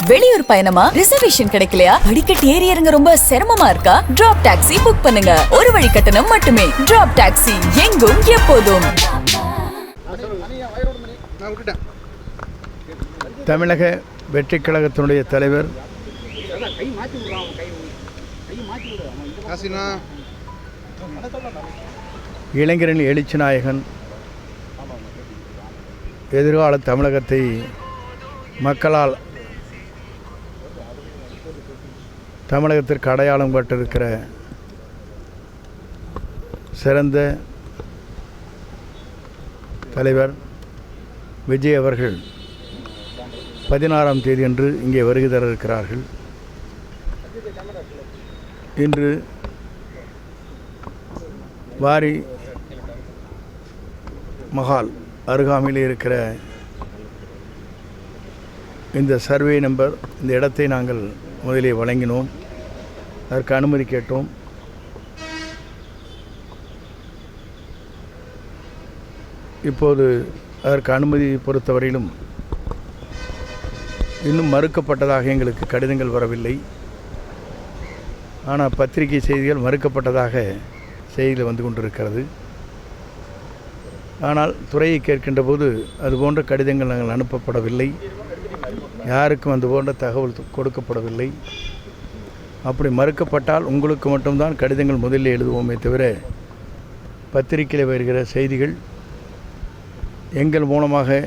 வெளியூர் பயணமா? ரிசர்வேஷன் கிடைக்கலையா? படிக்கட்டு ஏறி இறங்க ரொம்ப சிரமமா இருக்கா? டிராப் டாக்ஸி புக் பண்ணுங்க. ஒரு வழி கட்டணம் மட்டுமே. டிராப் டாக்ஸி எங்கும் எப்போதும். தமிழக வெற்றி கழகத்தினுடைய தலைவர் இளைஞரின் எழுச்சி நாயகன் எதிர்கால தமிழகத்தை மக்களால் தமிழகத்திற்கு அடையாளம் காட்டிருக்கிற சிறந்த தலைவர் விஜய் அவர்கள் பதினாறாம் தேதி அன்று இங்கே வருகை தர இருக்கிறார்கள் இன்று வாரி மஹால் அருகாமையில் இருக்கிற இந்த சர்வே நம்பர் இந்த இடத்தை நாங்கள் முதலிலே வழங்கினோம். அதற்கு அனுமதி கேட்டோம். இப்போது அதற்கு அனுமதி பொறுத்தவரையிலும் இன்னும் மறுக்கப்பட்டதாக எங்களுக்கு கடிதங்கள் வரவில்லை. ஆனால் பத்திரிகை செய்திகள் மறுக்கப்பட்டதாக செய்தியில் வந்து கொண்டிருக்கிறது. ஆனால் துறையை கேட்கின்ற போது அதுபோன்ற கடிதங்கள் நாங்கள் அனுப்பப்படவில்லை. யாருக்கும் அந்த போன்ற தகவல் கொடுக்கப்படவில்லை. அப்படி மறுக்கப்பட்டால் உங்களுக்கு மட்டும்தான் கடிதங்கள் முதலில் எழுதுவோமே தவிர பத்திரிகையில் வருகிற செய்திகள் எங்கள் மூலமாக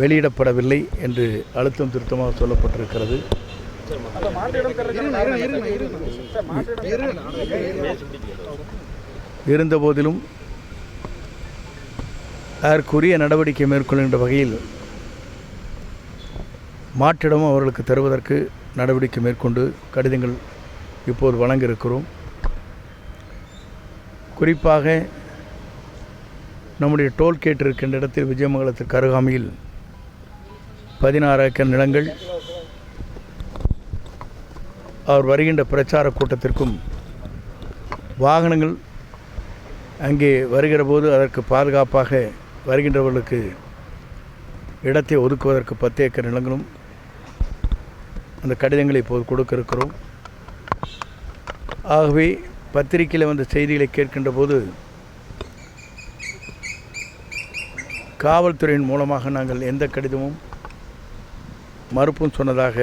வெளியிடப்படவில்லை என்று அழுத்தம் திருத்தமாக சொல்லப்பட்டிருக்கிறது. இருந்தபோதிலும் அதற்குரிய நடவடிக்கை மேற்கொள்கின்ற வகையில் மாற்றிடமும் அவர்களுக்கு தருவதற்கு நடவடிக்கை மேற்கொண்டு கடிதங்கள் இப்போது வழங்க இருக்கிறோம் குறிப்பாக நம்முடைய டோல்கேட் இருக்கின்ற இடத்தில் விஜயமங்கலத்திற்கு அருகாமையில் பதினாறு ஏக்கர் நிலங்கள். அவர் வருகின்ற பிரச்சார கூட்டத்திற்கும் வாகனங்கள் அங்கே வருகிற போது அதற்கு பாதுகாப்பாக வருகின்றவர்களுக்கு இடத்தை ஒதுக்குவதற்கு பத்து ஏக்கர் நிலங்களும் அந்த கடிதங்களை இப்போது கொடுக்க இருக்கிறோம். ஆகவே பத்திரிகையில் வந்த செய்திகளை கேட்கின்ற போது காவல்துறையின் மூலமாக நாங்கள் எந்த கடிதமும் மறுப்பும் சொன்னதாக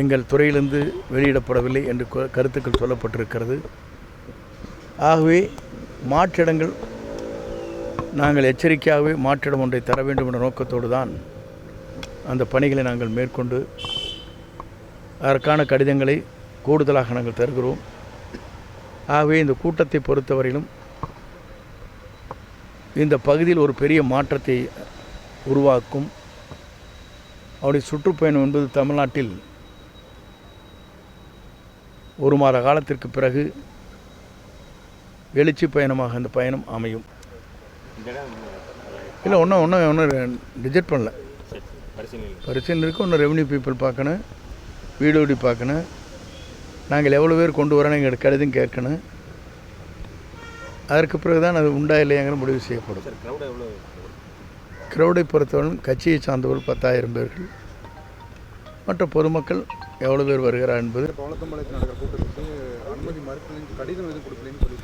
எங்கள் துறையிலிருந்து வெளியிடப்படவில்லை என்று கருத்துக்கள் சொல்லப்பட்டிருக்கிறது. ஆகவே மாற்றிடங்கள் நாங்கள் எச்சரிக்கையாகவே மாற்றிடம் ஒன்றை தர வேண்டும் என்ற நோக்கத்தோடு தான் அந்த பணிகளை நாங்கள் மேற்கொண்டு அதற்கான கடிதங்களை கூடுதலாக நாங்கள் தருகிறோம் ஆகவே இந்த கூட்டத்தை பொறுத்தவரையிலும் இந்த பகுதியில் ஒரு பெரிய மாற்றத்தை உருவாக்கும் அவருடைய சுற்றுப்பயணம் என்பது தமிழ்நாட்டில் ஒரு மாத காலத்திற்கு பிறகு எழுச்சி பயணமாக அந்த பயணம் அமையும் இல்லை ஒன்றும் ஒன்றும் ஒன்றும் ரிஜெக்ட் பண்ணல பரிசீலனை இருக்குது ஒன்று ரெவன்யூ பீப்புள் பார்க்கணும் வீடோடி பார்க்கணும். நாங்கள் எவ்வளோ பேர் கொண்டு வரோன்னு எங்களுக்கு கடிதம் கேட்கணும். அதற்கு பிறகு தான் அது உண்டா இல்லையாங்கிற முடிவு செய்யப்படும். கிரௌடை பொறுத்தவரை கட்சியை சார்ந்தவர்கள் பத்தாயிரம் பேர்கள். மற்ற பொதுமக்கள் எவ்வளோ பேர் வருகிறார் என்பது அனுமதி மறுக்கலைன்னு கடிதம் எதுவும் கொடுக்கலன்னு சொல்லி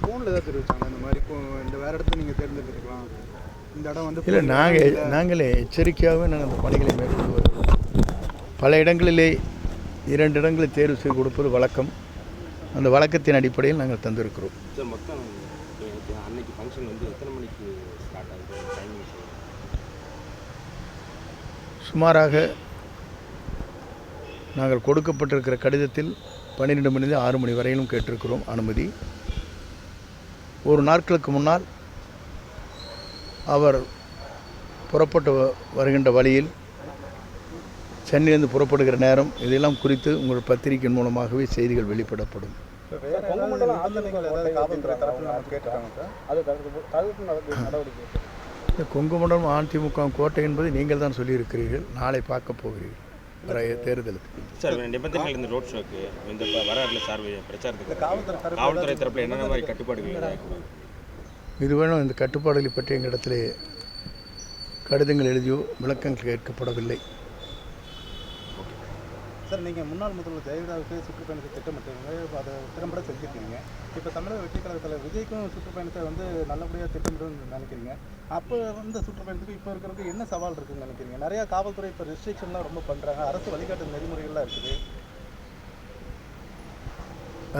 ஃபோனில் ஏதாவது தெரிவிச்சாங்க இந்த மாதிரி இந்த வேறு இடத்த நீங்கள் தேர்ந்தெடுத்துக்கலாம். இந்த இடம் வந்து இல்லை நாங்கள் நாங்களே எச்சரிக்கையாகவே நாங்கள் அந்த பணிகளை மேற்கொண்டு வருகிறோம். பல இடங்களிலே இரண்டு இடங்களை தேர்வு செய்து கொடுப்பது வழக்கம். அந்த வழக்கத்தின் அடிப்படையில் நாங்கள் தந்திருக்கிறோம். சுமாராக நாங்கள் கொடுக்கப்பட்டிருக்கிற கடிதத்தில் பன்னிரெண்டு மணி ஆறு மணி வரையிலும் கேட்டிருக்கிறோம் அனுமதி. ஒரு நாட்களுக்கு முன்னால் அவர் புறப்பட்டு வருகின்ற வழியில் சென்னையிலிருந்து புறப்படுகிற நேரம் இதெல்லாம் குறித்து உங்கள் பத்திரிகையின் மூலமாகவே செய்திகள் இந்த கொங்குமண்டலம் அதிமுக கோட்டை என்பதை நீங்கள் தான் சொல்லியிருக்கிறீர்கள். நாளை பார்க்க போகிறீர்கள். வர தேர்தலுக்கு. சார் நிபந்தனைகள் இந்த ரோட் ஷோக்கு இந்த ப- வராருல சார் பிரச்சாரத்துக்கு காவல்துறை தரப்பில் என்னென்ன மாதிரி கட்டுப்பாடுகள்? இது வேணும் இந்த கட்டுப்பாடுகளை பற்றி எங்களிடத்தில் கடிதங்கள் எழுதியோ விளக்கங்கள் கேட்கப்படவில்லை. சார் நீங்கள் முன்னாள் முதல்வர் ஜெயலலிதாவுக்கு சுற்றுப்பயணத்தை திட்டமிட்டீங்க. அதை திறம்பட செஞ்சுருக்கீங்க. இப்போ தமிழக வெற்றி கழகத்தில் விஜய்க்கும் சுற்றுப்பயணத்தை வந்து நல்லபடியாக திட்டமிடணும்னு நினைக்கிறீங்க. அப்போ வந்து சுற்றுப்பயணத்துக்கு இப்போ இருக்கிறதுக்கு என்ன சவால் இருக்குன்னு நினைக்கிறீங்க? நிறையா காவல்துறை இப்போ ரெஸ்ட்ரிக்ஷன்லாம் ரொம்ப பண்ணுறாங்க அரசு வழிகாட்டு நெறிமுறைகள்லாம் இருக்குது.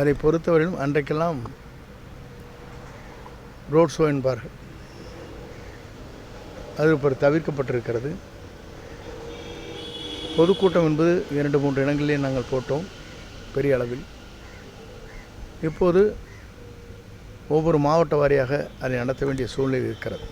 அதை பொறுத்தவரையிலும் அன்றைக்கெல்லாம் ரோட் ஷோ என்பார்கள். அது இப்போ தவிர்க்கப்பட்டிருக்கிறது. பொதுக்கூட்டம் என்பது இரண்டு மூன்று இடங்களிலே நாங்கள் போட்டோம் பெரிய அளவில். இப்போது ஒவ்வொரு மாவட்ட வாரியாக அதை நடத்த வேண்டிய சூழ்நிலை இருக்கிறது.